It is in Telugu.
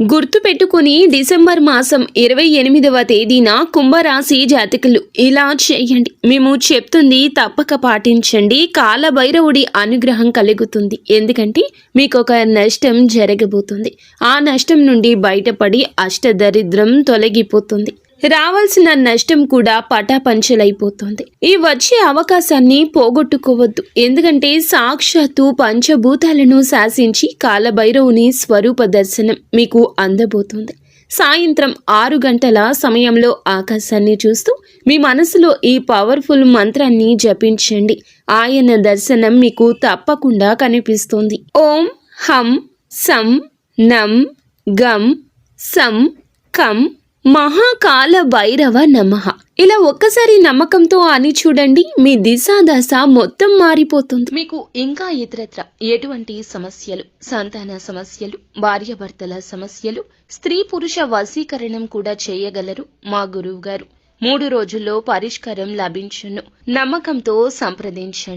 గుర్తుపెట్టుకుని డిసెంబర్ మాసం ఇరవై ఎనిమిదవ తేదీన కుంభరాశి జాతకులు. ఇలా చేయండి. మేము చెప్తుంది తప్పక పాటించండి. కాలభైరవుడి అనుగ్రహం కలుగుతుంది. ఎందుకంటే మీకు ఒక నష్టం జరగబోతుంది. ఆ నష్టం నుండి బయటపడి అష్టదరిద్రం తొలగిపోతుంది. రావాల్సిన నష్టం కూడా పటాపంచలైపోతుంది. ఈ వచ్చే అవకాశాన్ని పోగొట్టుకోవద్దు. ఎందుకంటే సాక్షాత్తు పంచభూతాలను శాసించి కాలభైరవుని స్వరూప దర్శనం మీకు అందబోతుంది. సాయంత్రం ఆరు గంటల సమయంలో ఆకాశాన్ని చూస్తూ మీ మనసులో ఈ పవర్ఫుల్ మంత్రాన్ని జపించండి. ఆయన దర్శనం మీకు తప్పకుండా కనిపిస్తుంది. ఓం హం సం నం గం సం కం మహాకాల భైరవ నమః ఇలా ఒక్కసారి నమ్మకంతో అని చూడండి మీ దిశాదశ మొత్తం మారిపోతుంది. మీకు ఇంకా ఇతరత్ర ఎటువంటి సమస్యలు సంతాన సమస్యలు భార్యాభర్తల సమస్యలు స్త్రీ పురుష వశీకరణం కూడా చేయగలరు? మా గురువు గారు మూడు రోజుల్లో పరిష్కారం లభించును. నమ్మకంతో సంప్రదించండి.